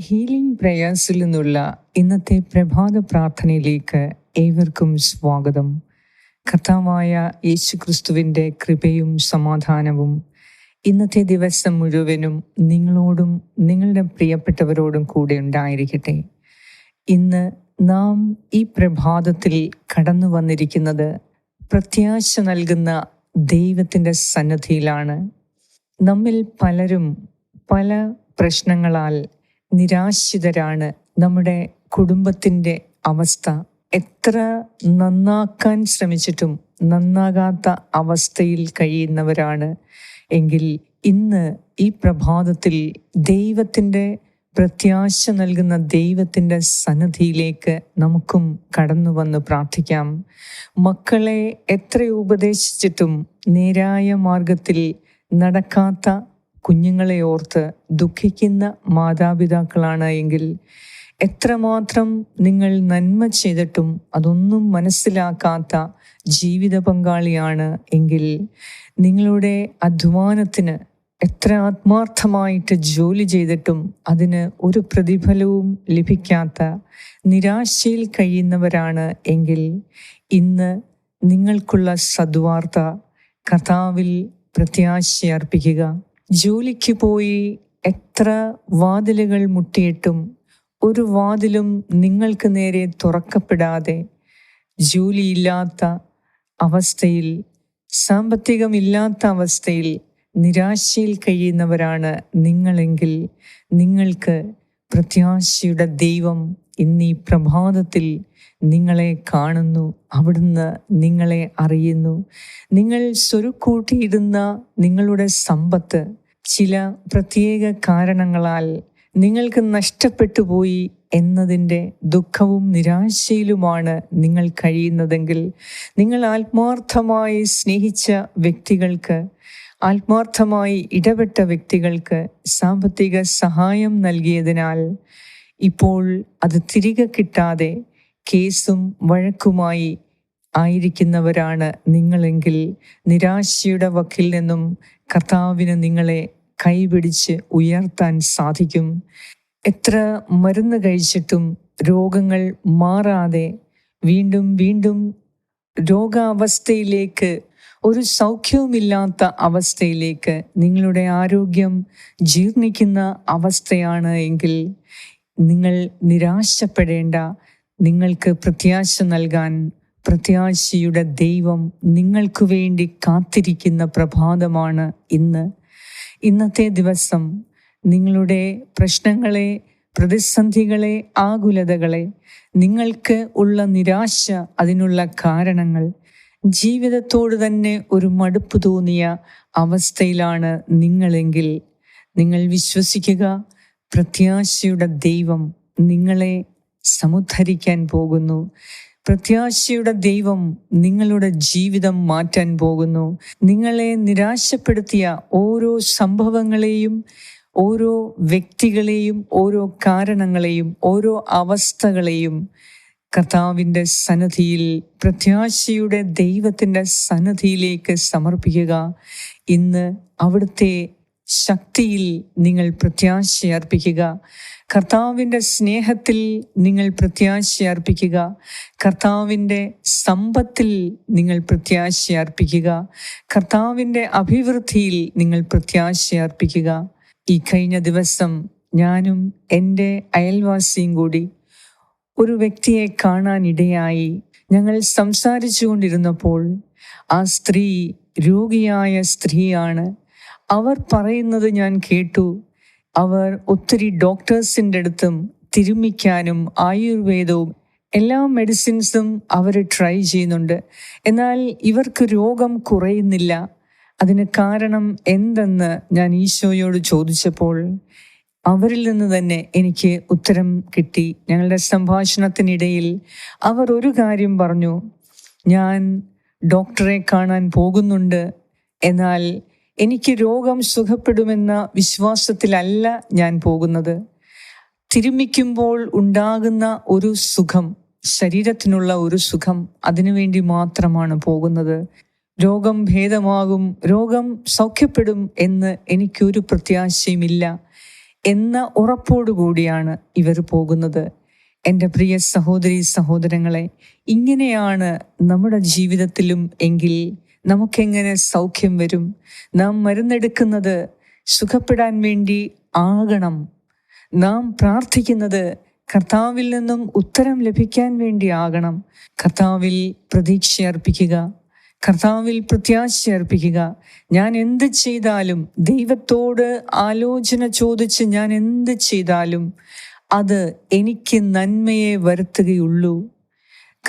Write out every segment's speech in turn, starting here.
Healing പ്രേയേഴ്സിൽ നിന്നുള്ള ഇന്നത്തെ പ്രഭാത പ്രാർത്ഥനയിലേക്ക് ഏവർക്കും സ്വാഗതം. കർത്താവായ യേശുക്രിസ്തുവിന്റെ കൃപയും സമാധാനവും ഇന്നത്തെ ദിവസം മുഴുവനും നിങ്ങളോടും നിങ്ങളുടെ പ്രിയപ്പെട്ടവരോടും കൂടെ ഉണ്ടായിരിക്കട്ടെ. ഇന്ന് നാം ഈ പ്രഭാതത്തിൽ കടന്നു വന്നിരിക്കുന്നത് പ്രത്യാശ നൽകുന്ന ദൈവത്തിന്റെ സന്നദ്ധിയിലാണ് നമ്മിൽ പലരും പല പ്രശ്നങ്ങളാൽ നിരാശിതരാണ് നമ്മുടെ കുടുംബത്തിന്റെ അവസ്ഥ. എത്ര നന്നാക്കാൻ ശ്രമിച്ചിട്ടും നന്നാകാത്ത അവസ്ഥയിൽ കഴിയുന്നവരാണ്. എങ്കിൽ ഇന്ന് ഈ പ്രഭാതത്തിൽ ദൈവത്തിന്റെ പ്രത്യാശ നൽകുന്ന ദൈവത്തിന്റെ സന്നദ്ധിയിലേക്ക് നമുക്കും കടന്നു വന്ന് പ്രാർത്ഥിക്കാം. മക്കളെ എത്ര ഉപദേശിച്ചിട്ടും നേരായ മാർഗത്തിൽ നടക്കാത്ത കുഞ്ഞുങ്ങളെ ഓർത്ത് ദുഃഖിക്കുന്ന മാതാപിതാക്കളാണ് എങ്കിൽ എത്രമാത്രം നിങ്ങൾ നന്മ ചെയ്തിട്ടും അതൊന്നും മനസ്സിലാക്കാത്ത ജീവിത പങ്കാളിയാണ് എങ്കിൽ നിങ്ങളുടെ അധ്വാനത്തിന് എത്ര ആത്മാർത്ഥമായിട്ട് ജോലി ചെയ്തിട്ടും അതിന് ഒരു പ്രതിഫലവും ലഭിക്കാത്ത നിരാശയിൽ കഴിയുന്നവരാണ് എങ്കിൽ ഇന്ന് നിങ്ങൾക്കുള്ള സദ്വാർത്ത കഥാവിൽ പ്രത്യാശ അർപ്പിക്കുക ജോലിക്ക് പോയി എത്ര വാതിലുകൾ മുട്ടിയിട്ടും ഒരു വാതിലും നിങ്ങൾക്ക് നേരെ തുറക്കപ്പെടാതെ ജോലിയില്ലാത്ത അവസ്ഥയിൽ സാമ്പത്തികമില്ലാത്ത അവസ്ഥയിൽ നിരാശയിൽ കഴിയുന്നവരാണ് നിങ്ങളെങ്കിൽ നിങ്ങൾക്ക് പ്രത്യാശയുടെ ദൈവം ഇന്നീ പ്രഭാതത്തിൽ നിങ്ങളെ കാണുന്നു. അവിടുന്ന് നിങ്ങളെ അറിയുന്നു. നിങ്ങൾ സ്വരുക്കൂട്ടിയിടുന്ന നിങ്ങളുടെ സമ്പത്ത് ചില പ്രത്യേക കാരണങ്ങളാൽ നിങ്ങൾക്ക് നഷ്ടപ്പെട്ടു പോയി എന്നതിന്റെ ദുഃഖവും നിരാശയിലുമാണ് നിങ്ങൾ കഴിയുന്നതെങ്കിൽ നിങ്ങൾ ആത്മാർത്ഥമായി സ്നേഹിച്ച വ്യക്തികൾക്ക് ആത്മാർത്ഥമായി ഇടപെട്ട വ്യക്തികൾക്ക് സാമ്പത്തിക സഹായം നൽകിയതിനാൽ ഇപ്പോൾ അത് തിരികെ കിട്ടാതെ കേസും വഴക്കുമായി ആയിരിക്കുന്നവരാണ് നിങ്ങളെങ്കിൽ നിരാശയുടെ വക്കിൽ നിന്നും കർത്താവിന് നിങ്ങളെ കൈപിടിച്ച് ഉയർത്താൻ സാധിക്കും. എത്ര മരുന്ന് കഴിച്ചിട്ടും രോഗങ്ങൾ മാറാതെ വീണ്ടും വീണ്ടും രോഗാവസ്ഥയിലേക്ക് ഒരു സൗഖ്യവുമില്ലാത്ത അവസ്ഥയിലേക്ക് നിങ്ങളുടെ ആരോഗ്യം ജീർണിക്കുന്ന അവസ്ഥയാണ് എങ്കിൽ നിങ്ങൾ നിരാശപ്പെടേണ്ട നിങ്ങൾക്ക് പ്രത്യാശ നൽകാൻ പ്രത്യാശയുടെ ദൈവം നിങ്ങൾക്ക് വേണ്ടി കാത്തിരിക്കുന്ന പ്രഭാതമാണ് ഇന്ന്. ഇന്നത്തെ ദിവസം നിങ്ങളുടെ പ്രശ്നങ്ങളെ പ്രതിസന്ധികളെ ആകുലതകളെ നിങ്ങൾക്ക് ഉള്ള നിരാശ അതിനുള്ള കാരണങ്ങൾ ജീവിതത്തോട് തന്നെ ഒരു മടുപ്പ് തോന്നിയ അവസ്ഥയിലാണ് നിങ്ങളെങ്കിൽ നിങ്ങൾ വിശ്വസിക്കുക. പ്രത്യാശയുടെ ദൈവം നിങ്ങളെ സമുദ്ധരിക്കാൻ പോകുന്നു. പ്രത്യാശയുടെ ദൈവം നിങ്ങളുടെ ജീവിതം മാറ്റാൻ പോകുന്നു. നിങ്ങളെ നിരാശപ്പെടുത്തിയ ഓരോ സംഭവങ്ങളെയും ഓരോ വ്യക്തികളെയും ഓരോ കാരണങ്ങളെയും ഓരോ അവസ്ഥകളെയും കർത്താവിന്റെ സന്നദ്ധിയിൽ പ്രത്യാശയുടെ ദൈവത്തിന്റെ സന്നദ്ധിയിലേക്ക് സമർപ്പിക്കുക. ഇന്ന് അവിടുത്തെ ശക്തിയിൽ നിങ്ങൾ പ്രത്യാശ അർപ്പിക്കുക. കർത്താവിന്റെ സ്നേഹത്തിൽ നിങ്ങൾ പ്രത്യാശ അർപ്പിക്കുക. കർത്താവിന്റെ സമ്പത്തിൽ നിങ്ങൾ പ്രത്യാശ അർപ്പിക്കുക. കർത്താവിന്റെ അഭിവൃദ്ധിയിൽ നിങ്ങൾ പ്രത്യാശ അർപ്പിക്കുക. ഈ കഴിഞ്ഞ ദിവസം ഞാനും എന്റെ അയൽവാസിയും കൂടി ഒരു വ്യക്തിയെ കാണാനിടയായി ഞങ്ങൾ സംസാരിച്ചു കൊണ്ടിരുന്നപ്പോൾ ആ സ്ത്രീ രോഗിയായ സ്ത്രീയാണ്. അവർ പറയുന്നത് ഞാൻ കേട്ടു. അവർ ഒത്തിരി ഡോക്ടേഴ്സിന്റെ അടുത്തും തിരുമിക്കാനും ആയുർവേദവും എല്ലാ മെഡിസിൻസും അവർ ട്രൈ ചെയ്യുന്നുണ്ട്. എന്നാൽ ഇവർക്ക് രോഗം കുറയുന്നില്ല. അതിന് കാരണം എന്തെന്ന് ഞാൻ ഈശോയോട് ചോദിച്ചപ്പോൾ അവരിൽ നിന്ന് തന്നെ എനിക്ക് ഉത്തരം കിട്ടി. ഞങ്ങളുടെ സംഭാഷണത്തിനിടയിൽ അവർ ഒരു കാര്യം പറഞ്ഞു. ഞാൻ ഡോക്ടറെ കാണാൻ പോകുന്നുണ്ട്. എന്നാൽ എനിക്ക് രോഗം സുഖപ്പെടുമെന്ന വിശ്വാസത്തിലല്ല ഞാൻ പോകുന്നത്. തിരുമിക്കുമ്പോൾ ഉണ്ടാകുന്ന ഒരു സുഖം ശരീരത്തിനുള്ള ഒരു സുഖം അതിനുവേണ്ടി മാത്രമാണ് പോകുന്നത്. രോഗം ഭേദമാകും രോഗം സൗഖ്യപ്പെടും എന്ന് എനിക്കൊരു പ്രത്യാശയുമില്ല എന്ന ഉറപ്പോടുകൂടിയാണ് ഇവർ പോകുന്നത്. എന്റെ പ്രിയ സഹോദരി സഹോദരങ്ങളെ ഇങ്ങനെയാണ് നമ്മുടെ ജീവിതത്തിലും എങ്കിൽ നമുക്കെങ്ങനെ സൗഖ്യം വരും? നാം മരുന്നെടുക്കുന്നത് സുഖപ്പെടാൻ വേണ്ടി ആകണം. നാം പ്രാർത്ഥിക്കുന്നത് കർത്താവിൽ നിന്നും ഉത്തരം ലഭിക്കാൻ വേണ്ടി ആകണം. കർത്താവിൽ പ്രതീക്ഷ അർപ്പിക്കുക. കർത്താവിൽ പ്രത്യാശ അർപ്പിക്കുക. ഞാൻ എന്ത് ചെയ്താലും ദൈവത്തോട് ആലോചന ചോദിച്ച് ഞാൻ എന്ത് ചെയ്താലും അത് എനിക്ക് നന്മയെ വരുത്തുകയുള്ളൂ.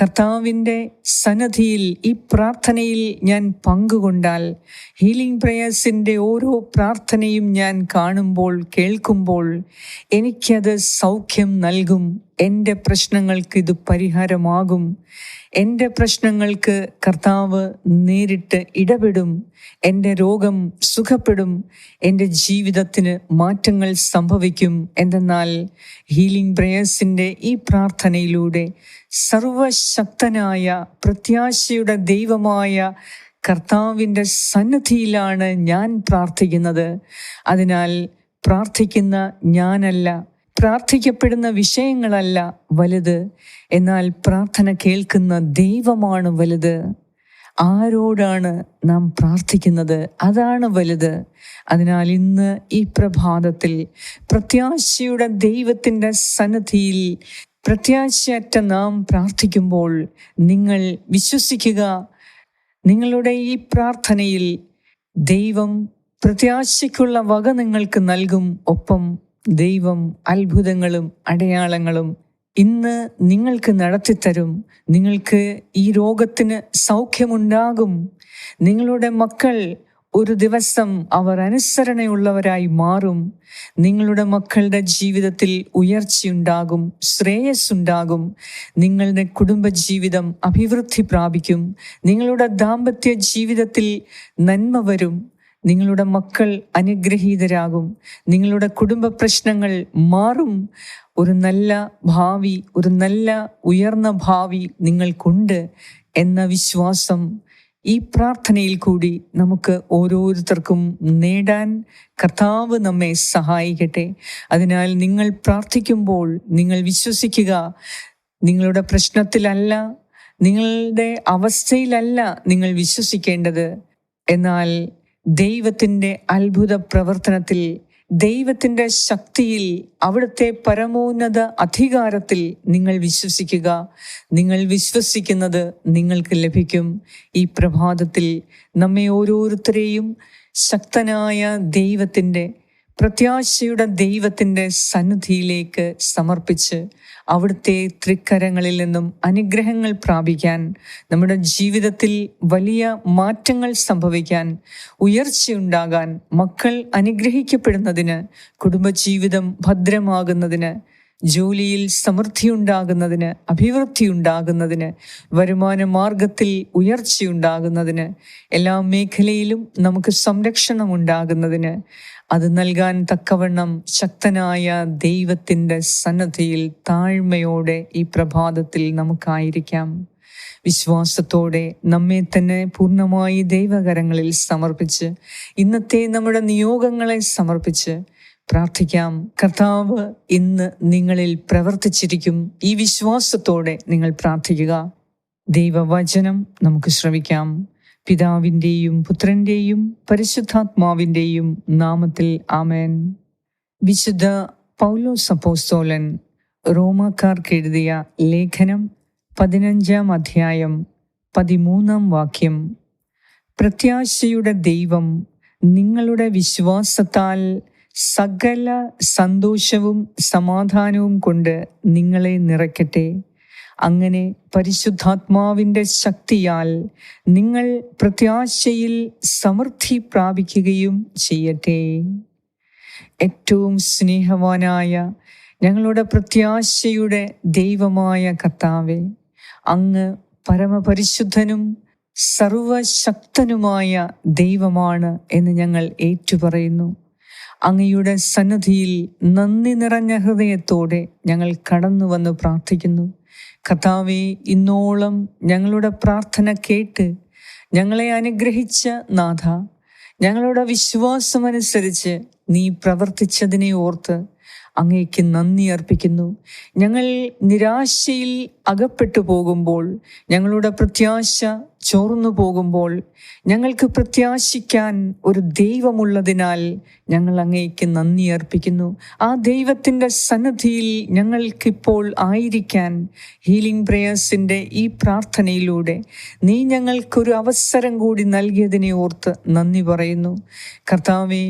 കർത്താവിന്റെ സന്നദ്ധിയിൽ ഈ പ്രാർത്ഥനയിൽ ഞാൻ പങ്കുകൊണ്ടാൽ ഹീലിംഗ് പ്രേയേഴ്സിന്റെ ഓരോ പ്രാർത്ഥനയും ഞാൻ കാണുമ്പോൾ കേൾക്കുമ്പോൾ എനിക്കത് സൗഖ്യം നൽകും. എന്റെ പ്രശ്നങ്ങൾക്ക് ഇത് പരിഹാരമാകും. എന്റെ പ്രശ്നങ്ങൾക്ക് കർത്താവ് നേരിട്ട് ഇടപെടും. എന്റെ രോഗം സുഖപ്പെടും. എന്റെ ജീവിതത്തിന് മാറ്റങ്ങൾ സംഭവിക്കും. എന്തെന്നാൽ ഹീലിംഗ് പ്രേയേഴ്സിന്റെ ഈ പ്രാർത്ഥനയിലൂടെ സർവശക്തനായ പ്രത്യാശയുടെ ദൈവമായ കർത്താവിന്റെ സന്നദ്ധിയിലാണ് ഞാൻ പ്രാർത്ഥിക്കുന്നത്. അതിനാൽ പ്രാർത്ഥിക്കുന്ന ഞാനല്ല പ്രാർത്ഥിക്കപ്പെടുന്ന വിഷയങ്ങളല്ല വലുത്. എന്നാൽ പ്രാർത്ഥന കേൾക്കുന്ന ദൈവമാണ് വലുത്. ആരോടാണ് നാം പ്രാർത്ഥിക്കുന്നത്? അതാണ് വലുത്. അതിനാൽ ഇന്ന് ഈ പ്രഭാതത്തിൽ പ്രത്യാശയുടെ ദൈവത്തിന്റെ സന്നദ്ധിയിൽ പ്രത്യാശയറ്റ നാം പ്രാർത്ഥിക്കുമ്പോൾ നിങ്ങൾ വിശ്വസിക്കുക. നിങ്ങളുടെ ഈ പ്രാർത്ഥനയിൽ ദൈവം പ്രത്യാശയ്ക്കുള്ള വക നിങ്ങൾക്ക് നൽകും. ഒപ്പം ദൈവം അത്ഭുതങ്ങളും അടയാളങ്ങളും ഇന്ന് നിങ്ങൾക്ക് നടത്തിത്തരും. നിങ്ങൾക്ക് ഈ രോഗത്തിന് സൗഖ്യമുണ്ടാകും. നിങ്ങളുടെ മക്കൾ ഒരു ദിവസം അവർ അനുസരണയുള്ളവരായി മാറും. നിങ്ങളുടെ മക്കളുടെ ജീവിതത്തിൽ ഉയർച്ചയുണ്ടാകും ശ്രേയസ്സുണ്ടാകും. നിങ്ങളുടെ കുടുംബജീവിതം അഭിവൃദ്ധി പ്രാപിക്കും. നിങ്ങളുടെ ദാമ്പത്യ ജീവിതത്തിൽ നന്മ വരും. നിങ്ങളുടെ മക്കൾ അനുഗ്രഹീതരാകും. നിങ്ങളുടെ കുടുംബ പ്രശ്നങ്ങൾ മാറും. ഒരു നല്ല ഭാവി ഒരു നല്ല ഉയർന്ന ഭാവി നിങ്ങൾക്കുണ്ട് എന്ന വിശ്വാസം ഈ പ്രാർത്ഥനയിൽ കൂടി നമുക്ക് ഓരോരുത്തർക്കും നേടാൻ കർത്താവ് നമ്മെ സഹായിക്കട്ടെ. അതിനാൽ നിങ്ങൾ പ്രാർത്ഥിക്കുമ്പോൾ നിങ്ങൾ വിശ്വസിക്കുക നിങ്ങളുടെ പ്രശ്നത്തിലല്ല നിങ്ങളുടെ അവസ്ഥയിലല്ല നിങ്ങൾ വിശ്വസിക്കേണ്ടത്. എന്നാൽ ദൈവത്തിന്റെ അത്ഭുത പ്രവർത്തനത്തിൽ ദൈവത്തിന്റെ ശക്തിയിൽ അവിടുത്തെ പരമോന്നത അധികാരത്തിൽ നിങ്ങൾ വിശ്വസിക്കുക. നിങ്ങൾ വിശ്വസിക്കുന്നത് നിങ്ങൾക്ക് ലഭിക്കും. ഈ പ്രഭാതത്തിൽ നമ്മെ ഓരോരുത്തരെയും ശക്തനായ ദൈവത്തിന്റെ പ്രത്യാശയുടെ ദൈവത്തിന്റെ സന്നിധിയിലേക്ക് സമർപ്പിച്ച് അവിടുത്തെ തൃക്കരങ്ങളിൽ നിന്നും അനുഗ്രഹങ്ങൾ പ്രാപിക്കാൻ നമ്മുടെ ജീവിതത്തിൽ വലിയ മാറ്റങ്ങൾ സംഭവിക്കാൻ ഉയർച്ചയുണ്ടാകാൻ മക്കൾ അനുഗ്രഹിക്കപ്പെടുന്നതിന് കുടുംബജീവിതം ഭദ്രമാകുന്നതിന് ജോലിയിൽ സമൃദ്ധിയുണ്ടാകുന്നതിന് അഭിവൃദ്ധി ഉണ്ടാകുന്നതിന് വരുമാന മാർഗത്തിൽ ഉയർച്ചയുണ്ടാകുന്നതിന് എല്ലാ മേഖലയിലും നമുക്ക് സംരക്ഷണം ഉണ്ടാകുന്നതിന് അത് നൽകാൻ തക്കവണ്ണം ശക്തനായ ദൈവത്തിന്റെ സന്നദ്ധിയിൽ താഴ്മയോടെ ഈ പ്രഭാതത്തിൽ നമുക്കായിരിക്കാം. വിശ്വാസത്തോടെ നമ്മെ തന്നെ പൂർണമായി ദൈവകരങ്ങളിൽ സമർപ്പിച്ച് ഇന്നത്തെ നമ്മുടെ നിയോഗങ്ങളെ സമർപ്പിച്ച് പ്രാർത്ഥിക്കാം. കർത്താവ് ഇന്ന് നിങ്ങളിൽ പ്രവർത്തിച്ചിരിക്കും ഈ വിശ്വാസത്തോടെ നിങ്ങൾ പ്രാർത്ഥിക്കുക. ദൈവവചനം നമുക്ക് ശ്രമിക്കാം പിതാവിന്റെയും പുത്രന്റെയും പരിശുദ്ധാത്മാവിന്റെയും നാമത്തിൽ ആമേൻ. വിശുദ്ധ പൗലോ സപ്പോസ്തോലൻ റോമാക്കാർക്ക് എഴുതിയ ലേഖനം പതിനഞ്ചാം അധ്യായം പതിമൂന്നാം വാക്യം. പ്രത്യാശയുടെ ദൈവം നിങ്ങളുടെ വിശ്വാസത്താൽ സകല സന്തോഷവും സമാധാനവും കൊണ്ട് നിങ്ങളെ നിറയ്ക്കട്ടെ. അങ്ങനെ പരിശുദ്ധാത്മാവിന്റെ ശക്തിയാൽ നിങ്ങൾ പ്രത്യാശയിൽ സമൃദ്ധി പ്രാപിക്കുകയും ചെയ്യട്ടെ. ഏറ്റവും സ്നേഹവാനായ ഞങ്ങളുടെ പ്രത്യാശയുടെ ദൈവമായ കർത്താവെ അങ്ങ് പരമപരിശുദ്ധനും സർവശക്തനുമായ ദൈവമാണ് എന്ന് ഞങ്ങൾ ഏറ്റുപറയുന്നു. അങ്ങയുടെ സന്നദ്ധിയിൽ നന്ദി നിറഞ്ഞ ഹൃദയത്തോടെ ഞങ്ങൾ കടന്നു വന്ന് പ്രാർത്ഥിക്കുന്നു. കർത്താവെ ഇന്നോളം ഞങ്ങളുടെ പ്രാർത്ഥന കേട്ട് ഞങ്ങളെ അനുഗ്രഹിച്ച നാഥ ഞങ്ങളുടെ വിശ്വാസമനുസരിച്ച് നീ പ്രവർത്തിച്ചതിനെ ഓർത്ത് അങ്ങേക്ക് നന്ദി അർപ്പിക്കുന്നു. ഞങ്ങൾ നിരാശയിൽ അകപ്പെട്ടു പോകുമ്പോൾ ഞങ്ങളുടെ പ്രത്യാശ ചോർന്നു പോകുമ്പോൾ ഞങ്ങൾക്ക് പ്രത്യാശിക്കാൻ ഒരു ദൈവമുള്ളതിനാൽ ഞങ്ങൾ അങ്ങേക്ക് നന്ദി അർപ്പിക്കുന്നു. ആ ദൈവത്തിന്റെ സന്നദ്ധിയിൽ ഞങ്ങൾക്കിപ്പോൾ ആയിരിക്കാൻ ഹീലിംഗ് പ്രേയേഴ്സിന്റെ ഈ പ്രാർത്ഥനയിലൂടെ നീ ഞങ്ങൾക്കൊരു അവസരം കൂടി നൽകിയതിനെ ഓർത്ത് നന്ദി പറയുന്നു. കർത്താവേ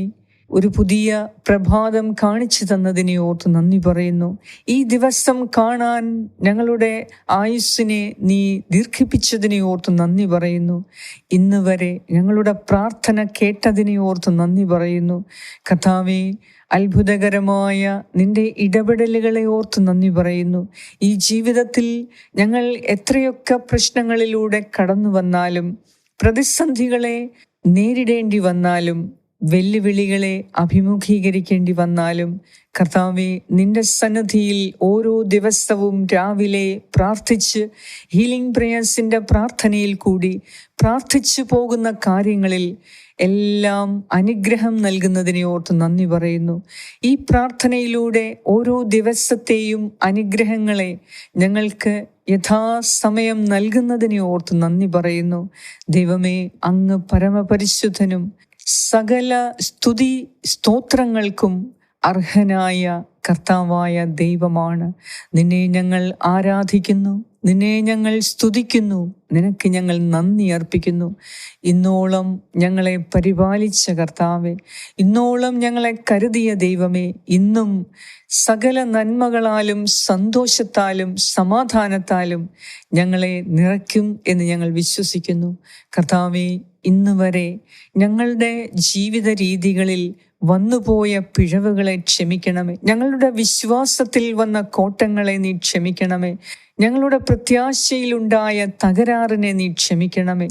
ഒരു പുതിയ പ്രഭാതം കാണിച്ചു തന്നതിനെ ഓർത്ത് നന്ദി പറയുന്നു. ഈ ദിവസം കാണാൻ ഞങ്ങളുടെ ആയുസ്സിനെ നീ ദീർഘിപ്പിച്ചതിനെ ഓർത്ത് നന്ദി പറയുന്നു. ഇന്ന് വരെ ഞങ്ങളുടെ പ്രാർത്ഥന കേട്ടതിനെ ഓർത്ത് നന്ദി പറയുന്നു. കഥാവി അത്ഭുതകരമായ നിന്റെ ഇടപെടലുകളെ ഓർത്ത് നന്ദി പറയുന്നു. ഈ ജീവിതത്തിൽ ഞങ്ങൾ എത്രയൊക്കെ പ്രശ്നങ്ങളിലൂടെ കടന്നു വന്നാലും പ്രതിസന്ധികളെ നേരിടേണ്ടി വന്നാലും വെല്ലുവിളികളെ അഭിമുഖീകരിക്കേണ്ടി വന്നാലും കർത്താവെ നിന്റെ സന്നദ്ധിയിൽ ഓരോ ദിവസവും രാവിലെ പ്രാർത്ഥിച്ച് ഹീലിംഗ് പ്രേയേഴ്സിന്റെ പ്രാർത്ഥനയിൽ കൂടി പ്രാർത്ഥിച്ചു പോകുന്ന കാര്യങ്ങളിൽ എല്ലാം അനുഗ്രഹം നൽകുന്നതിനെ ഓർത്ത് നന്ദി പറയുന്നു. ഈ പ്രാർത്ഥനയിലൂടെ ഓരോ ദിവസത്തെയും അനുഗ്രഹങ്ങളെ ഞങ്ങൾക്ക് യഥാസമയം നൽകുന്നതിനെ ഓർത്ത് നന്ദി പറയുന്നു. ദൈവമേ അങ്ങ് പരമപരിശുദ്ധനും സകല സ്തുതി സ്തോത്രങ്ങൾക്കും അർഹനായ കർത്താവായ ദൈവമാണ്. നിന്നെ ഞങ്ങൾ ആരാധിക്കുന്നു നിന്നെ ഞങ്ങൾ സ്തുതിക്കുന്നു നിനക്ക് ഞങ്ങൾ നന്ദി അർപ്പിക്കുന്നു. ഇന്നോളം ഞങ്ങളെ പരിപാലിച്ച കർത്താവെ ഇന്നോളം ഞങ്ങളെ കരുതിയ ദൈവമേ ഇന്നും സകല നന്മകളാലും സന്തോഷത്താലും സമാധാനത്താലും ഞങ്ങളെ നിറയ്ക്കും എന്ന് ഞങ്ങൾ വിശ്വസിക്കുന്നു. കർത്താവെ ഇന്ന് വരെ ഞങ്ങളുടെ ജീവിത രീതികളിൽ വന്നുപോയ പിഴവുകളെ ക്ഷമിക്കണമേ. ഞങ്ങളുടെ വിശ്വാസത്തിൽ വന്ന കോട്ടങ്ങളെ നീ ക്ഷമിക്കണമേ. ഞങ്ങളുടെ പ്രത്യാശയിലുണ്ടായ തകരാറിനെ നീ ക്ഷമിക്കണമേ.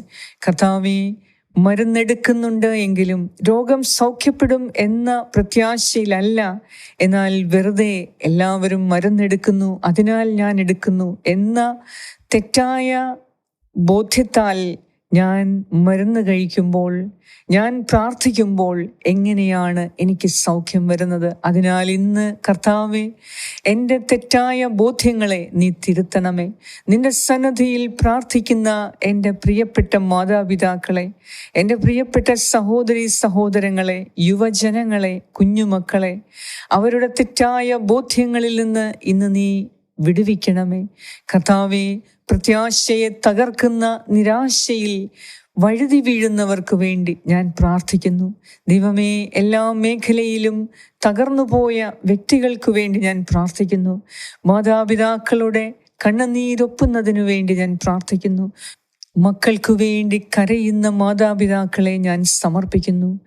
കഥാവി മരുന്നെടുക്കുന്നുണ്ട് എങ്കിലും രോഗം സൗഖ്യപ്പെടും എന്ന പ്രത്യാശയിലല്ല. എന്നാൽ വെറുതെ എല്ലാവരും മരുന്നെടുക്കുന്നു അതിനാൽ ഞാൻ എടുക്കുന്നു എന്ന തെറ്റായ ബോധ്യത്താൽ ഞാൻ മരുന്ന് കഴിക്കുമ്പോൾ ഞാൻ പ്രാർത്ഥിക്കുമ്പോൾ എങ്ങനെയാണ് എനിക്ക് സൗഖ്യം വരുന്നത്? അതിനാൽ ഇന്ന് കർത്താവെ എന്റെ തെറ്റായ ബോധ്യങ്ങളെ നീ തിരുത്തണമേ. നിന്റെ സന്നദ്ധിയിൽ പ്രാർത്ഥിക്കുന്ന എന്റെ പ്രിയപ്പെട്ട മാതാപിതാക്കളെ എന്റെ പ്രിയപ്പെട്ട സഹോദരി സഹോദരങ്ങളെ യുവജനങ്ങളെ കുഞ്ഞുമക്കളെ അവരുടെ തെറ്റായ ബോധ്യങ്ങളിൽ നിന്ന് ഇന്ന് നീ വിടുവിക്കണമേ. കർത്താവെ പ്രത്യാശയെ തകർക്കുന്ന നിരാശയിൽ വഴുതി വീഴുന്നവർക്ക് വേണ്ടി ഞാൻ പ്രാർത്ഥിക്കുന്നു. ദൈവമേ എല്ലാ മേഖലയിലും തകർന്നുപോയ വ്യക്തികൾക്ക് വേണ്ടി ഞാൻ പ്രാർത്ഥിക്കുന്നു. മാതാപിതാക്കളുടെ കണ്ണുനീരൊപ്പുന്നതിനു വേണ്ടി ഞാൻ പ്രാർത്ഥിക്കുന്നു. മക്കൾക്കു വേണ്ടി കരയുന്ന മാതാപിതാക്കളെ ഞാൻ സമർപ്പിക്കുന്നു.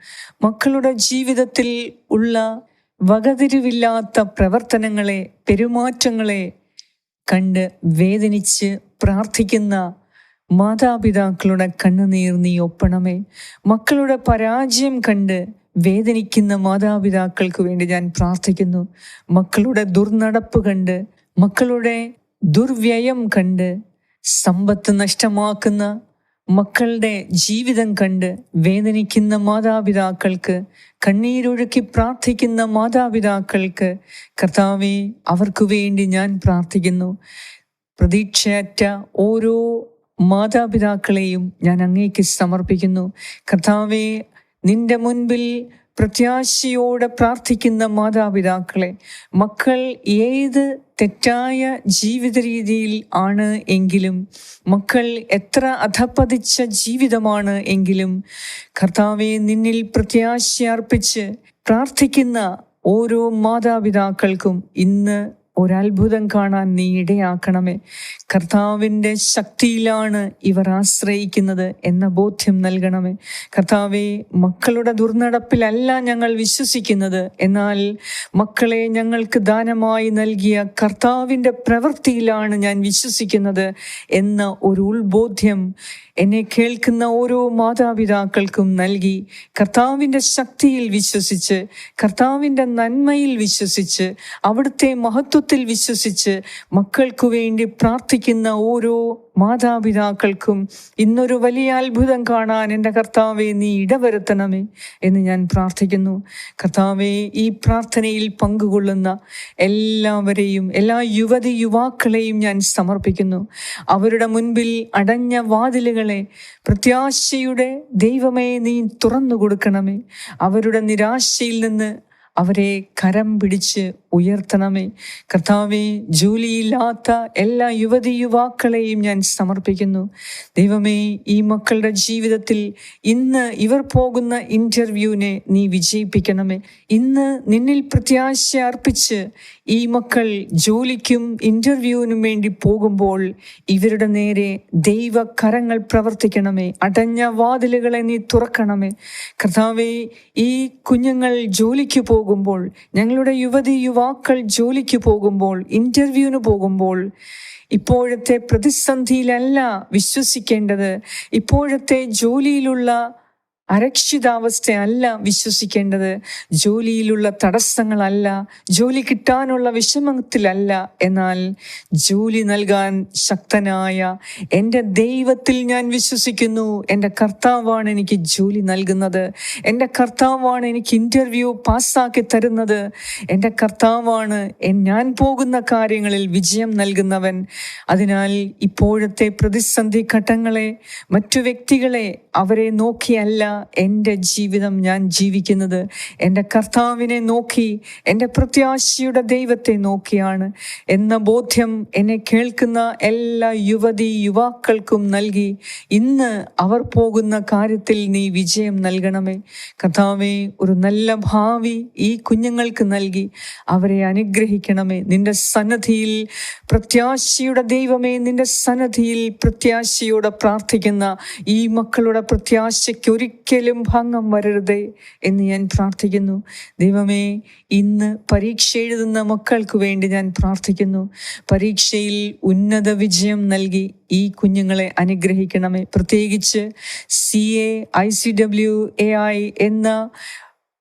മക്കളുടെ ജീവിതത്തിൽ ഉള്ള വകതിരിവില്ലാത്ത പ്രവർത്തനങ്ങളെ പെരുമാറ്റങ്ങളെ കണ്ട് വേദനിച്ച് പ്രാർത്ഥിക്കുന്ന മാതാപിതാക്കളുടെ കണ്ണുനീർ നീ ഒപ്പണമേ. മക്കളുടെ പരാജയം കണ്ട് വേദനിക്കുന്ന മാതാപിതാക്കൾക്ക് വേണ്ടി ഞാൻ പ്രാർത്ഥിക്കുന്നു. മക്കളുടെ ദുർനടപ്പ് കണ്ട് മക്കളുടെ ദുർവ്യയം കണ്ട് സമ്പത്ത് നഷ്ടമാക്കുന്ന മക്കളുടെ ജീവിതം കണ്ട് വേദനിക്കുന്ന മാതാപിതാക്കൾക്ക് കണ്ണീരൊഴുക്കി പ്രാർത്ഥിക്കുന്ന മാതാപിതാക്കൾക്ക് കർത്താവെ അവർക്ക് വേണ്ടി ഞാൻ പ്രാർത്ഥിക്കുന്നു. പ്രതീക്ഷയറ്റ ഓരോ മാതാപിതാക്കളെയും ഞാൻ അങ്ങേക്ക് സമർപ്പിക്കുന്നു. കർത്താവെ നിന്റെ മുൻപിൽ പ്രത്യാശയോടെ പ്രാർത്ഥിക്കുന്ന മാതാപിതാക്കളെ മക്കൾ ഏത് തെറ്റായ ജീവിത രീതിയിൽ ആണ് എങ്കിലും മക്കൾ എത്ര അധപ്പതിച്ച ജീവിതമാണ് എങ്കിലും കർത്താവെ നിന്നിൽ പ്രത്യാശ അർപ്പിച്ച് പ്രാർത്ഥിക്കുന്ന ഓരോ മാതാപിതാക്കൾക്കും ഇന്ന് ഒരത്ഭുതം കാണാൻ നീ ഇടയാക്കണമേ. കർത്താവിന്റെ ശക്തിയിലാണ് ഇവർ ആശ്രയിക്കുന്നത് എന്ന ബോധ്യം നൽകണമേ. കർത്താവെ മക്കളുടെ ദുർനടപ്പിലല്ല ഞങ്ങൾ വിശ്വസിക്കുന്നത്. എന്നാൽ മക്കളെ ഞങ്ങൾക്ക് ദാനമായി നൽകിയ കർത്താവിന്റെ പ്രവൃത്തിയിലാണ് ഞാൻ വിശ്വസിക്കുന്നത് എന്ന ഒരു ഉൾബോധ്യം എന്നെ കേൾക്കുന്ന ഓരോ മാതാപിതാക്കൾക്കും നൽകി കർത്താവിന്റെ ശക്തിയിൽ വിശ്വസിച്ച് കർത്താവിന്റെ നന്മയിൽ വിശ്വസിച്ച് അവിടുത്തെ മഹത്വത്തിൽ വിശ്വസിച്ച് മക്കൾക്കു വേണ്ടി പ്രാർത്ഥിക്കുന്ന ഓരോ മാതാപിതാക്കൾക്കും ഇന്നൊരു വലിയ അത്ഭുതം കാണാൻ എന്റെ കർത്താവെ നീ ഇടവരുത്തണമേ എന്ന് ഞാൻ പ്രാർത്ഥിക്കുന്നു. കർത്താവെ ഈ പ്രാർത്ഥനയിൽ പങ്കുകൊള്ളുന്ന എല്ലാവരെയും എല്ലാ യുവതി യുവാക്കളെയും ഞാൻ സമർപ്പിക്കുന്നു. അവരുടെ മുൻപിൽ അടഞ്ഞ വാതിലുകളെ പ്രത്യാശയുടെ ദൈവമേ നീ തുറന്നു കൊടുക്കണമേ അവരുടെ നിരാശയിൽ നിന്ന് അവരെ കരം പിടിച്ച് ഉയർത്തണമേ. കർത്താവെ ജോലിയില്ലാത്ത എല്ലാ യുവതി യുവാക്കളെയും ഞാൻ സമർപ്പിക്കുന്നു. ദൈവമേ ഈ മക്കളുടെ ജീവിതത്തിൽ ഇന്ന് ഇവർ പോകുന്ന ഇന്റർവ്യൂവിനെ നീ വിജയിപ്പിക്കണമേ. ഇന്ന് നിന്നിൽ പ്രത്യാശ അർപ്പിച്ച് ഈ മക്കൾ ജോലിക്കും ഇന്റർവ്യൂവിനും വേണ്ടി പോകുമ്പോൾ ഇവരുടെ നേരെ ദൈവകരങ്ങൾ പ്രവർത്തിക്കണമേ. അടഞ്ഞ വാതിലുകളെ നീ തുറക്കണമേ. കർത്താവെ ഈ കുഞ്ഞുങ്ങൾ ജോലിക്ക് പോകുമ്പോൾ ഞങ്ങളുടെ യുവതി യുവാക്കൾ ജോലിക്ക് പോകുമ്പോൾ ഇന്റർവ്യൂവിന് പോകുമ്പോൾ ഇപ്പോഴത്തെ പ്രതിസന്ധിയിലല്ല വിശ്വസിക്കേണ്ടത്. ഇപ്പോഴത്തെ ജോലിയിലുള്ള അരക്ഷിതാവസ്ഥയല്ല വിശ്വസിക്കേണ്ടത്. ജോലിയിലുള്ള തടസ്സങ്ങളല്ല ജോലി കിട്ടാനുള്ള വിഷമത്തിലല്ല. എന്നാൽ ജോലി നൽകാൻ ശക്തനായ എന്റെ ദൈവത്തിൽ ഞാൻ വിശ്വസിക്കുന്നു. എന്റെ കർത്താവാണ് എനിക്ക് ജോലി നൽകുന്നത്. എന്റെ കർത്താവാണ് എനിക്ക് ഇന്റർവ്യൂ പാസ്സാക്കി തരുന്നത്. എന്റെ കർത്താവാണ് ഞാൻ പോകുന്ന കാര്യങ്ങളിൽ വിജയം നൽകുന്നവൻ. അതിനാൽ ഇപ്പോഴത്തെ പ്രതിസന്ധി ഘട്ടങ്ങളെ മറ്റു വ്യക്തികളെ അവരെ നോക്കിയല്ല. എന്റെ ജീവിതം ഞാൻ ജീവിക്കുന്നത് എന്റെ കർത്താവിനെ നോക്കി എന്റെ പ്രത്യാശയുടെ ദൈവത്തെ നോക്കിയാണ് എന്ന ബോധ്യം എന്നെ കേൾക്കുന്ന എല്ലാ യുവതി യുവാക്കൾക്കും നൽകി ഇന്ന് അവർ പോകുന്ന കാര്യത്തിൽ നീ വിജയം നൽകണമേ. കർത്താവെ ഒരു നല്ല ഭാവി ഈ കുഞ്ഞുങ്ങൾക്ക് നൽകി അവരെ അനുഗ്രഹിക്കണമേ. നിന്റെ സന്നദ്ധിയിൽ പ്രത്യാശയുടെ ദൈവമേ നിന്റെ സന്നദ്ധിയിൽ പ്രത്യാശയോടെ പ്രാർത്ഥിക്കുന്ന ഈ മക്കളുടെ പ്രത്യാശയ്ക്ക് ഒരിക്കലും ഭംഗം വരരുതേ എന്ന് ഞാൻ പ്രാർത്ഥിക്കുന്നു. ദൈവമേ ഇന്ന് പരീക്ഷ എഴുതുന്ന മക്കൾക്ക് വേണ്ടി ഞാൻ പ്രാർത്ഥിക്കുന്നു. പരീക്ഷയിൽ ഉന്നത വിജയം നൽകി ഈ കുഞ്ഞുങ്ങളെ അനുഗ്രഹിക്കണമേ. പ്രത്യേകിച്ച് C A I C W A I എന്ന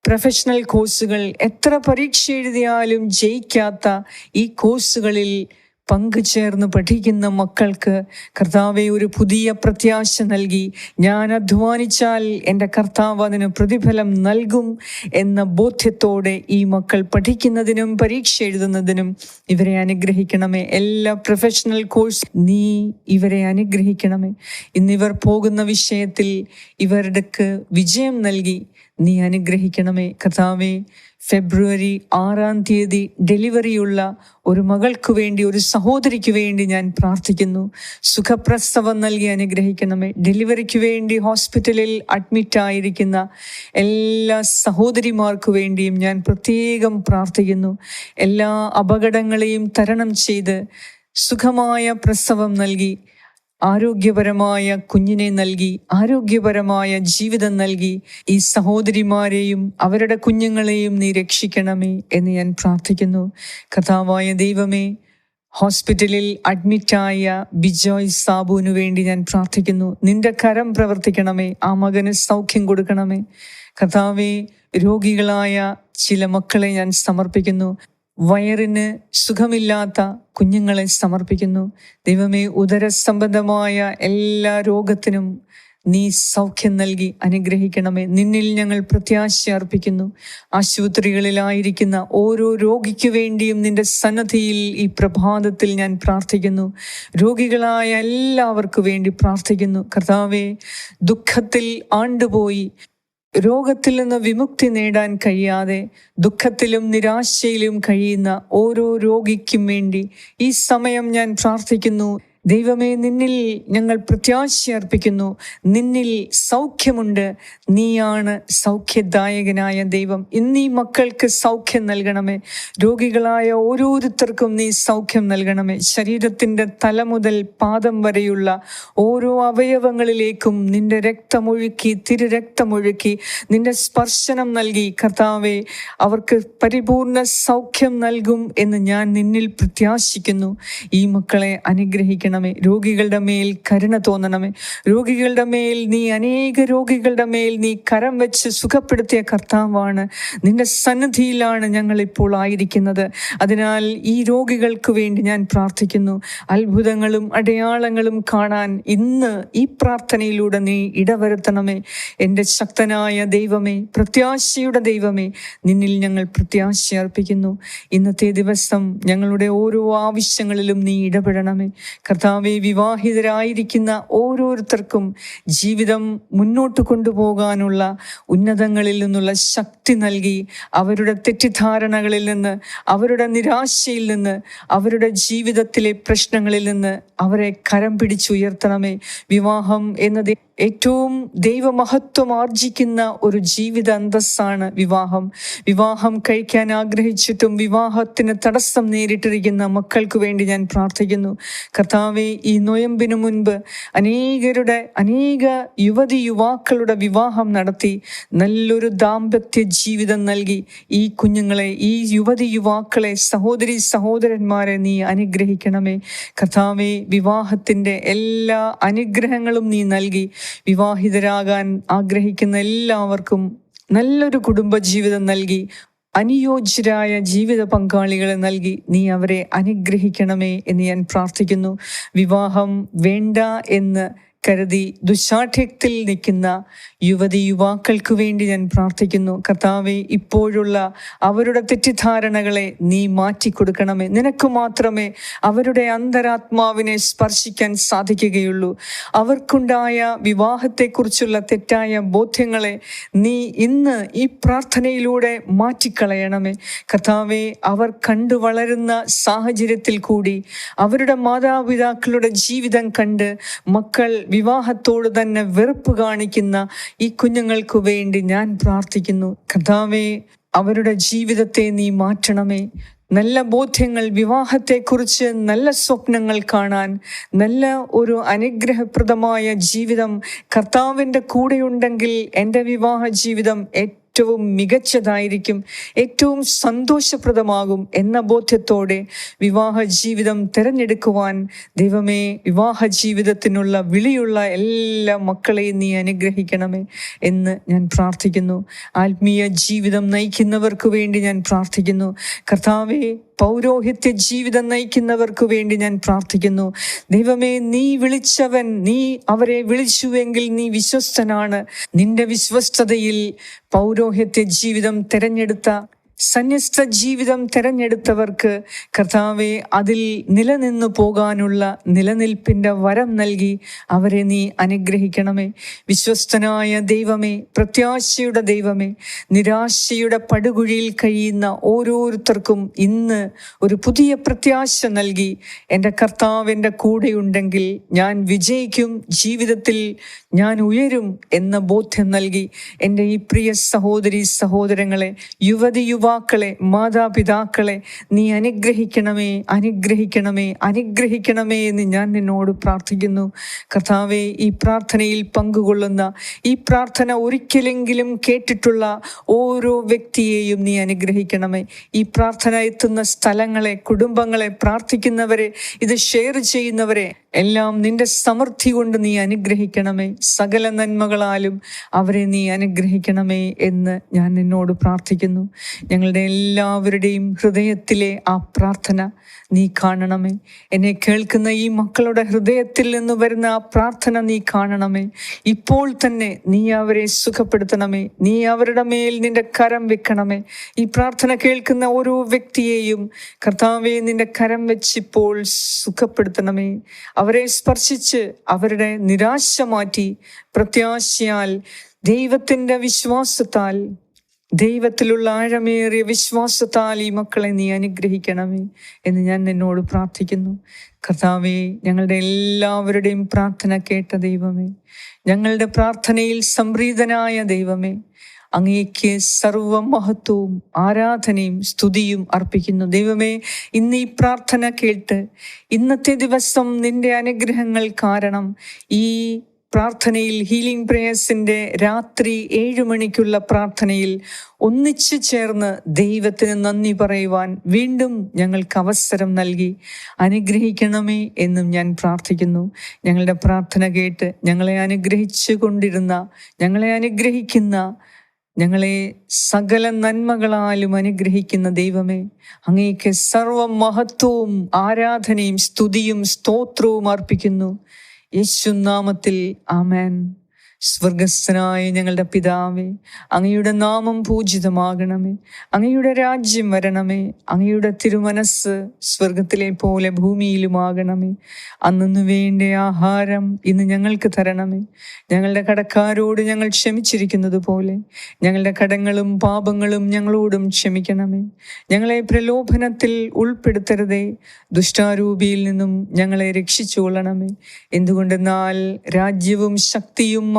പ്രൊഫഷണൽ കോഴ്സുകൾ എത്ര പരീക്ഷ എഴുതിയാലും ജയിക്കാത്ത ഈ കോഴ്സുകളിൽ പങ്കുചേർന്ന് പഠിക്കുന്ന മക്കൾക്ക് കർത്താവെ ഒരു പുതിയ പ്രത്യാശ നൽകി. ഞാൻ അധ്വാനിച്ചാൽ എന്റെ കർത്താവ് അതിന് പ്രതിഫലം നൽകും എന്ന ബോധ്യത്തോടെ ഈ മക്കൾ പഠിക്കുന്നതിനും പരീക്ഷ എഴുതുന്നതിനും ഇവരെ അനുഗ്രഹിക്കണമേ. എല്ലാ പ്രൊഫഷണൽ കോഴ്സ് നീ ഇവരെ അനുഗ്രഹിക്കണമേ. ഇന്നിവർ പോകുന്ന വിഷയത്തിൽ ഇവരുടെ വിജയം നൽകി നീ അനുഗ്രഹിക്കണമേ. കർത്താവേ ഫെബ്രുവരി ആറാം തീയതി ഡെലിവറിയുള്ള ഒരു മകൾക്ക് വേണ്ടി ഒരു സഹോദരിക്ക് വേണ്ടി ഞാൻ പ്രാർത്ഥിക്കുന്നു. സുഖപ്രസവം നൽകി അനുഗ്രഹിക്കണമേ. ഡെലിവറിക്ക് വേണ്ടി ഹോസ്പിറ്റലിൽ അഡ്മിറ്റ് ആയിരിക്കുന്ന എല്ലാ സഹോദരിമാർക്കു വേണ്ടിയും ഞാൻ പ്രത്യേകം പ്രാർത്ഥിക്കുന്നു. എല്ലാ അപകടങ്ങളെയും തരണം ചെയ്ത് സുഖമായ പ്രസവം നൽകി ആരോഗ്യപരമായ കുഞ്ഞിനെ നൽകി ആരോഗ്യപരമായ ജീവിതം നൽകി ഈ സഹോദരിമാരെയും അവരുടെ കുഞ്ഞുങ്ങളെയും നീ രക്ഷിക്കണമേ എന്ന് ഞാൻ പ്രാർത്ഥിക്കുന്നു. കഥാവായ ദൈവമേ ഹോസ്പിറ്റലിൽ അഡ്മിറ്റായ ബിജോയ് സാബുവിനു വേണ്ടി ഞാൻ പ്രാർത്ഥിക്കുന്നു. നിന്റെ കരം പ്രവർത്തിക്കണമേ ആ മകന് സൗഖ്യം കൊടുക്കണമേ. കഥാവെ രോഗികളായ ചില മക്കളെ ഞാൻ സമർപ്പിക്കുന്നു. വയറിന് സുഖമില്ലാത്ത കുഞ്ഞുങ്ങളെ സമർപ്പിക്കുന്നു. ദൈവമേ ഉദരസംബന്ധമായ എല്ലാ രോഗത്തിനും നീ സൗഖ്യം നൽകി അനുഗ്രഹിക്കണമേ. നിന്നിൽ ഞങ്ങൾ പ്രത്യാശ അർപ്പിക്കുന്നു. ആശുപത്രികളിലായിരിക്കുന്ന ഓരോ രോഗിക്കു വേണ്ടിയും നിന്റെ സന്നദ്ധിയിൽ ഈ പ്രഭാതത്തിൽ ഞാൻ പ്രാർത്ഥിക്കുന്നു. രോഗികളായ എല്ലാവർക്കു വേണ്ടി പ്രാർത്ഥിക്കുന്നു. കർത്താവെ ദുഃഖത്തിൽ ആണ്ടുപോയി രോഗത്തിൽ നിന്ന് വിമുക്തി നേടാൻ കഴിയാതെ ദുഃഖത്തിലും നിരാശയിലും കഴിയുന്ന ഓരോ രോഗിക്കും വേണ്ടി ഈ സമയം ഞാൻ പ്രാർത്ഥിക്കുന്നു. ദൈവമേ നിന്നിൽ ഞങ്ങൾ പ്രത്യാശ അർപ്പിക്കുന്നു. നിന്നിൽ സൗഖ്യമുണ്ട്. നീയാണ് സൗഖ്യദായകനായ ദൈവം. ഇന്നീ മക്കൾക്ക് സൗഖ്യം നൽകണമേ. രോഗികളായ ഓരോരുത്തർക്കും നീ സൗഖ്യം നൽകണമേ. ശരീരത്തിന്റെ തല മുതൽ പാദം വരെയുള്ള ഓരോ അവയവങ്ങളിലേക്കും നിന്റെ രക്തമൊഴുക്കി തിരുരക്തമൊഴുക്കി നിന്റെ സ്പർശനം നൽകി. കർത്താവെ അവർക്ക് പരിപൂർണ സൗഖ്യം നൽകും എന്ന് ഞാൻ നിന്നിൽ പ്രത്യാശിക്കുന്നു. ഈ മക്കളെ അനുഗ്രഹിക്കണമേ ഇടപെടണമേ രോഗികളുടെ മേൽ കരുണ തോന്നണമേ. രോഗികളുടെ മേൽ നീ അനേക രോഗികളുടെ മേൽ നീ കരം വെച്ച് സുഖപ്പെടുത്തിയ കർത്താവാണ്. നിന്റെ സന്നിധിയിലാണ് ഞങ്ങൾ ഇപ്പോൾ ആയിരിക്കുന്നത്. അതിനാൽ ഈ രോഗികൾക്ക് വേണ്ടി ഞാൻ പ്രാർത്ഥിക്കുന്നു. അത്ഭുതങ്ങളും അടയാളങ്ങളും കാണാൻ ഇന്ന് ഈ പ്രാർത്ഥനയിലൂടെ നീ ഇടവരുത്തണമേ. എന്റെ ശക്തനായ ദൈവമേ പ്രത്യാശയുടെ ദൈവമേ നിന്നിൽ ഞങ്ങൾ പ്രത്യാശ അർപ്പിക്കുന്നു. ഇന്നത്തെ ദിവസം ഞങ്ങളുടെ ഓരോ ആവശ്യങ്ങളിലും നീ ഇടപെടണമേ. കർത്താവെ വിവാഹിതരായിരിക്കുന്ന ഓരോരുത്തർക്കും ജീവിതം മുന്നോട്ട് കൊണ്ടുപോകാനുള്ള ഉന്നതങ്ങളിൽ നിന്നുള്ള ശക്തി നൽകി അവരുടെ തെറ്റിദ്ധാരണകളിൽ നിന്ന് അവരുടെ നിരാശയിൽ നിന്ന് അവരുടെ ജീവിതത്തിലെ പ്രശ്നങ്ങളിൽ നിന്ന് അവരെ കരം പിടിച്ചുയർത്തണമേ. വിവാഹം എന്നത് ഏറ്റവും ദൈവമഹത്വം ആർജിക്കുന്ന ഒരു ജീവിത അന്തസ്സാണ് വിവാഹം. വിവാഹം കഴിക്കാൻ ആഗ്രഹിച്ചിട്ടും വിവാഹത്തിന് തടസ്സം നേരിട്ടിരിക്കുന്ന മക്കൾക്ക് വേണ്ടി ഞാൻ പ്രാർത്ഥിക്കുന്നു. കർത്താവെ ഈ നൊയമ്പിനു മുൻപ് അനേകരുടെ അനേക യുവതി യുവാക്കളുടെ വിവാഹം നടത്തി നല്ലൊരു ദാമ്പത്യ ജീവിതം നൽകി. ഈ കുഞ്ഞുങ്ങളെ ഈ യുവതി യുവാക്കളെ സഹോദരി സഹോദരന്മാരെ നീ അനുഗ്രഹിക്കണമേ. കർത്താവെ വിവാഹത്തിന്റെ എല്ലാ അനുഗ്രഹങ്ങളും നീ നൽകി. വിവാഹിതരാകാൻ ആഗ്രഹിക്കുന്ന എല്ലാവർക്കും നല്ലൊരു കുടുംബജീവിതം നൽകി അനുയോജ്യരായ ജീവിത പങ്കാളികളെ നൽകി നീ അവരെ അനുഗ്രഹിക്കണമേ എന്ന് ഞാൻ പ്രാർത്ഥിക്കുന്നു. വിവാഹം വേണ്ട എന്ന് കരുതി ദുശാഠ്യത്തിൽ നിൽക്കുന്ന യുവതി യുവാക്കൾക്ക് വേണ്ടി ഞാൻ പ്രാർത്ഥിക്കുന്നു. കർത്താവെ ഇപ്പോഴുള്ള അവരുടെ തെറ്റിദ്ധാരണകളെ നീ മാറ്റിക്കൊടുക്കണമേ. നിനക്ക് മാത്രമേ അവരുടെ അന്തരാത്മാവിനെ സ്പർശിക്കാൻ സാധിക്കുകയുള്ളൂ. അവർക്കുണ്ടായ വിവാഹത്തെക്കുറിച്ചുള്ള തെറ്റായ ബോധ്യങ്ങളെ നീ ഇന്ന് ഈ പ്രാർത്ഥനയിലൂടെ മാറ്റിക്കളയണമേ. കർത്താവെ അവർ കണ്ടു വളരുന്ന സാഹചര്യത്തിൽ കൂടി അവരുടെ മാതാപിതാക്കളുടെ ജീവിതം കണ്ട് മക്കൾ വിവാഹത്തോട് തന്നെ വെറുപ്പ് കാണിക്കുന്ന ഈ കുഞ്ഞുങ്ങൾക്ക് വേണ്ടി ഞാൻ പ്രാർത്ഥിക്കുന്നു. കഥാവേ അവരുടെ ജീവിതത്തെ നീ മാറ്റണമേ. നല്ല ബോധ്യങ്ങൾ വിവാഹത്തെക്കുറിച്ച് നല്ല സ്വപ്നങ്ങൾ കാണാൻ നല്ല ഒരു അനുഗ്രഹപ്രദമായ ജീവിതം കർത്താവിന്റെ കൂടെയുണ്ടെങ്കിൽ എന്റെ വിവാഹ ജീവിതം ഏറ്റവും മികച്ചതായിരിക്കും ഏറ്റവും സന്തോഷപ്രദമാകും എന്ന ബോധ്യത്തോടെ വിവാഹ ജീവിതം തിരഞ്ഞെടുക്കുവാൻ ദൈവമേ വിവാഹ ജീവിതത്തിനുള്ള വിളിയുള്ള എല്ലാ മക്കളെയും നീ അനുഗ്രഹിക്കണമേ എന്ന് ഞാൻ പ്രാർത്ഥിക്കുന്നു. ആത്മീയ ജീവിതം നയിക്കുന്നവർക്ക് വേണ്ടി ഞാൻ പ്രാർത്ഥിക്കുന്നു. കർത്താവെ പൗരോഹിത്യ ജീവിതം നയിക്കുന്നവർക്ക് വേണ്ടി ഞാൻ പ്രാർത്ഥിക്കുന്നു. ദൈവമേ നീ വിളിച്ചവൻ നീ അവരെ വിളിച്ചുവെങ്കിൽ നീ വിശ്വസ്തനാണ്. നിന്റെ വിശ്വസ്തതയിൽ പൗരോഹിത്യ ജീവിതം തിരഞ്ഞെടുത്ത സന്യസ്ത ജീവിതം തെരഞ്ഞെടുത്തവർക്ക് കർത്താവെ അതിൽ നിലനിന്നു പോകാനുള്ള നിലനിൽപ്പിന്റെ വരം നൽകി അവരെ നീ അനുഗ്രഹിക്കണമേ. വിശ്വസ്തനായ ദൈവമേ പ്രത്യാശയുടെ ദൈവമേ നിരാശയുടെ പടുകുഴിയിൽ കഴിയുന്ന ഓരോരുത്തർക്കും ഇന്ന് ഒരു പുതിയ പ്രത്യാശ നൽകി. എന്റെ കർത്താവിന്റെ കൂടെയുണ്ടെങ്കിൽ ഞാൻ വിജയിക്കും ജീവിതത്തിൽ ഞാൻ ഉയരും എന്ന ബോധ്യം നൽകി. എന്റെ ഈ പ്രിയ സഹോദരി സഹോദരങ്ങളെ യുവതി യുവാക്കളെ മാതാപിതാക്കളെ നീ അനുഗ്രഹിക്കണമേ അനുഗ്രഹിക്കണമേ അനുഗ്രഹിക്കണമേ എന്ന് ഞാൻ നിന്നോട് പ്രാർത്ഥിക്കുന്നു. കർത്താവെ ഈ പ്രാർത്ഥനയിൽ പങ്കുകൊള്ളുന്ന ഈ പ്രാർത്ഥന ഒരിക്കലെങ്കിലും കേട്ടിട്ടുള്ള ഓരോ വ്യക്തിയെയും നീ അനുഗ്രഹിക്കണമേ. ഈ പ്രാർത്ഥന എത്തുന്ന സ്ഥലങ്ങളെ കുടുംബങ്ങളെ പ്രാർത്ഥിക്കുന്നവരെ ഇത് ഷെയർ ചെയ്യുന്നവരെ എല്ലാം നിന്റെ സമൃദ്ധി കൊണ്ട് നീ അനുഗ്രഹിക്കണമേ. സകല നന്മകളാലും അവരെ നീ അനുഗ്രഹിക്കണമേ എന്ന് ഞാൻ നിന്നോട് പ്രാർത്ഥിക്കുന്നു. ഞങ്ങളുടെ എല്ലാവരുടെയും ഹൃദയത്തിലെ ആ പ്രാർത്ഥന നീ കാണണമേ. എന്നെ കേൾക്കുന്ന ഈ മക്കളുടെ ഹൃദയത്തിൽ നിന്ന് വരുന്ന ആ പ്രാർത്ഥന നീ കാണണമേ. ഇപ്പോൾ തന്നെ നീ അവരെ സുഖപ്പെടുത്തണമേ. നീ അവരുടെ മേൽ നിന്റെ കരം വെക്കണമേ. ഈ പ്രാർത്ഥന കേൾക്കുന്ന ഓരോ വ്യക്തിയെയും കർത്താവെ നിന്റെ കരം വെച്ചിപ്പോൾ സുഖപ്പെടുത്തണമേ. അവരെ സ്പർശിച്ച് അവരുടെ നിരാശ മാറ്റി പ്രത്യാശയാൽ ദൈവത്തിന്റെ വിശ്വാസത്താൽ ദൈവത്തിലുള്ള ആഴമേറിയ വിശ്വാസത്താൽ ഈ മക്കളെ നീ അനുഗ്രഹിക്കണമേ എന്ന് ഞാൻ നിന്നോട് പ്രാർത്ഥിക്കുന്നു. കർത്താവെ ഞങ്ങളുടെ എല്ലാവരുടെയും പ്രാർത്ഥന കേട്ട ദൈവമേ ഞങ്ങളുടെ പ്രാർത്ഥനയിൽ സംപ്രീതനായ ദൈവമേ അങ്ങേക്ക് സർവ മഹത്വവും ആരാധനയും സ്തുതിയും അർപ്പിക്കുന്നു. ദൈവമേ ഇന്ന് ഈ പ്രാർത്ഥന കേട്ട് ഇന്നത്തെ ദിവസം നിന്റെ അനുഗ്രഹങ്ങൾ കാരണം ഈ പ്രാർത്ഥനയിൽ ഹീലിംഗ് പ്രേയേഴ്സിന്റെ രാത്രി ഏഴു മണിക്കുള്ള പ്രാർത്ഥനയിൽ ഒന്നിച്ചു ചേർന്ന് ദൈവത്തിന് നന്ദി പറയുവാൻ വീണ്ടും ഞങ്ങൾക്ക് അവസരം നൽകി. അനുഗ്രഹിക്കണമേ എന്നും ഞാൻ പ്രാർത്ഥിക്കുന്നു. ഞങ്ങളുടെ പ്രാർത്ഥന കേട്ട് ഞങ്ങളെ അനുഗ്രഹിച്ചു കൊണ്ടിരുന്ന ഞങ്ങളെ അനുഗ്രഹിക്കുന്ന ഞങ്ങളെ സകല നന്മകളാലും അനുഗ്രഹിക്കുന്ന ദൈവമേ അങ്ങേക്ക് സർവ മഹത്വവും ആരാധനയും സ്തുതിയും സ്തോത്രവും അർപ്പിക്കുന്നു. യേശുനാമത്തിൽ ആമേൻ. സ്വർഗസ്ഥനായ ഞങ്ങളുടെ പിതാവേ അങ്ങയുടെ നാമം പൂജിതമാകണമേ. അങ്ങയുടെ രാജ്യം വരണമേ. അങ്ങയുടെ തിരുമനസ് സ്വർഗത്തിലെ പോലെ ഭൂമിയിലുമാകണമേ. അന്നു വേണ്ട ആഹാരം ഇന്ന് ഞങ്ങൾക്ക് തരണമേ. ഞങ്ങളുടെ കടക്കാരോട് ഞങ്ങൾ ക്ഷമിച്ചിരിക്കുന്നത് പോലെ ഞങ്ങളുടെ കടങ്ങളും പാപങ്ങളും ഞങ്ങളോടും ക്ഷമിക്കണമേ. ഞങ്ങളെ പ്രലോഭനത്തിൽ ഉൾപ്പെടുത്തരുതേ. ദുഷ്ടാരൂപിയിൽ നിന്നും ഞങ്ങളെ രക്ഷിച്ചുകൊള്ളണമേ. എന്തുകൊണ്ടെന്നാൽ രാജ്യവും ശക്തിയും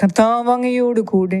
കർത്താവ് അങ്ങയോടുകൂടെ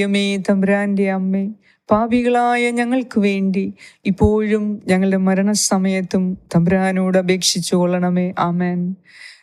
മറിയമേ തമ്പുരാന്റെ അമ്മേ പാപികളായ ഞങ്ങൾക്ക് വേണ്ടി ഇപ്പോഴും ഞങ്ങളുടെ മരണസമയത്തും തമ്പുരാനോട് അപേക്ഷിച്ചു കൊള്ളണമേ. ആമേൻ.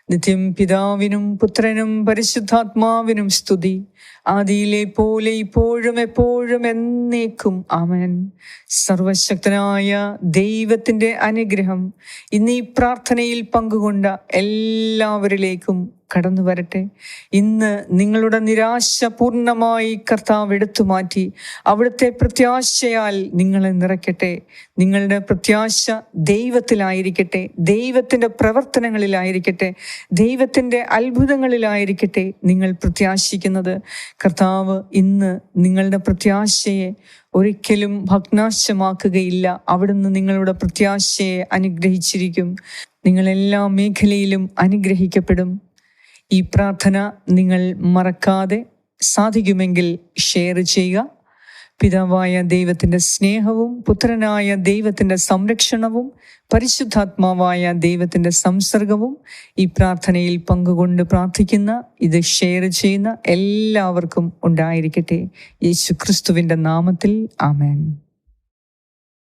നിത്യം പിതാവിനും പുത്രനും പരിശുദ്ധാത്മാവിനും സ്തുതി. ആദിയിലെ പോലെ ഇപ്പോഴും എപ്പോഴും എന്നേക്കും. ആമേൻ. സർവശക്തനായ ദൈവത്തിന്റെ അനുഗ്രഹം ഇന്ന് ഈ പ്രാർത്ഥനയിൽ പങ്കുകൊണ്ട എല്ലാവരിലേക്കും കടന്നു വരട്ടെ. ഇന്ന് നിങ്ങളുടെ നിരാശ പൂർണമായി കർത്താവ് എടുത്തു മാറ്റി. അവിടുത്തെ പ്രത്യാശയാൽ നിങ്ങളെ നിറയ്ക്കട്ടെ. നിങ്ങളുടെ പ്രത്യാശ ദൈവത്തിലായിരിക്കട്ടെ. ദൈവത്തിന്റെ പ്രവർത്തനങ്ങളിലായിരിക്കട്ടെ. ദൈവത്തിന്റെ അത്ഭുതങ്ങളിലായിരിക്കട്ടെ നിങ്ങൾ പ്രത്യാശിക്കുന്നത്. കർത്താവ് ഇന്ന് നിങ്ങളുടെ പ്രത്യാശയെ ഒരിക്കലും ഭഗ്നാശമാക്കുകയില്ല. അവിടുന്ന് നിങ്ങളുടെ പ്രത്യാശയെ അനുഗ്രഹിച്ചിരിക്കും. നിങ്ങൾ എല്ലാ മേഖലയിലും അനുഗ്രഹിക്കപ്പെടും. ഈ പ്രാർത്ഥന നിങ്ങൾ മറക്കാതെ സാധിക്കുമെങ്കിൽ ഷെയർ ചെയ്യുക. പിതാവായ ദൈവത്തിന്റെ സ്നേഹവും പുത്രനായ ദൈവത്തിന്റെ സംരക്ഷണവും പരിശുദ്ധാത്മാവായ ദൈവത്തിന്റെ സംസർഗവും ഈ പ്രാർത്ഥനയിൽ പങ്കുകൊണ്ട് പ്രാർത്ഥിക്കുന്ന ഇത് ഷെയർ ചെയ്യുന്ന എല്ലാവർക്കും ഉണ്ടായിരിക്കട്ടെ. യേശു ക്രിസ്തുവിന്റെ നാമത്തിൽ ആമേൻ.